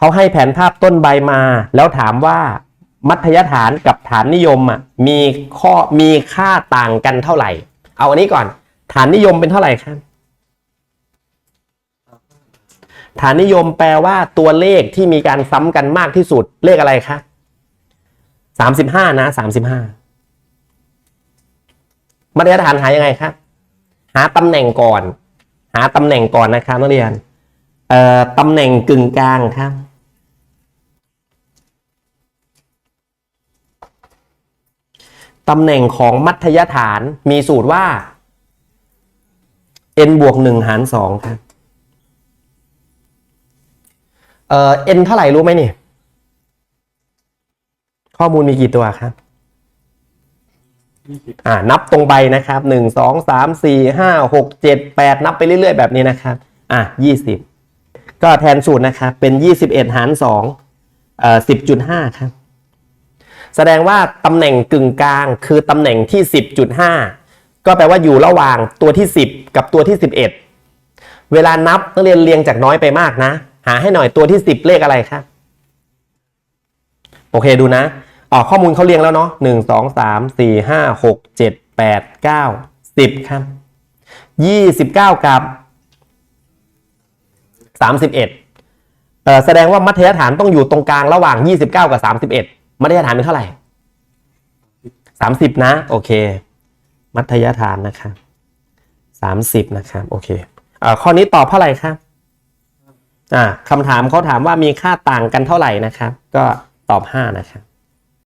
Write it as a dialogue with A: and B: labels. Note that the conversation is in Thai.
A: เขาให้แผนภาพต้นใบมา แล้วถามว่ามัธยฐานกับฐานนิยมอะมีข้อมีค่าต่างกันเท่าไหร่ เอาอันนี้ก่อน ฐานนิยมเป็นเท่าไหร่ครับฐานนิยมแปลว่าตัวเลขที่มีการซ้ำกันมากที่สุดเลขอะไรคะสามสิบห้านะสามสิบห้ามาตรฐานหายังไงครับ หาตำแหน่งก่อน หาตำแหน่งก่อนนะครับนักเรียนเอ่อตำแหน่งกึ่งกลางครับ ตำแหน่งของมัธยฐานมีสูตรว่า n บวกหนึ่งหารสองครับเอ่อ n เท่าไหร่รู้ไหมนี่ข้อมูลมีกี่ตัวครับอ่านับตรงใบนะครับหนึ่งสองสามสี่ห้าหกเจ็ดแปดนับไปเรื่อย ๆ แบบนี้นะครับ อะยี่สิบก็แทนสูตรนะครับ เป็นยี่สิบเอ็ดหารสองเอ่อสิบจุดห้าครับ แสดงว่าตำแหน่งกึ่งกลางคือตำแหน่งที่สิบจุดห้าก็แปลว่าอยู่ระหว่างตัวที่สิบกับตัวที่สิบเอ็ดเวลานับนักเรียนเรียงจากน้อยไปมากนะ หาให้หน่อยตัวที่สิบเลขอะไรครับโอเคดูนะอ๋อข้อมูลเขาเรียงแล้วเนาะหนึ่งสองสามสี่ห้าหกเจ็ดแปดเก้าสิบครับยี่สิบเก้ากับสามสิบเอ็ดเอ่อแสดงว่ามัธยฐานต้องอยู่ตรงกลางระหว่างยี่สิบเก้ากับสามสิบเอ็ด มัธยฐานเป็นเท่าไหร่สามสิบนะ โอเค มัธยฐานนะครับสามสิบนะครับ โอเคอ่อข้อนี้ตอบเท่าไหร่ครับอ่าคำถามเขาถามว่ามีค่าต่างกันเท่าไหร่นะครับ ก็ตอบห้านะครับ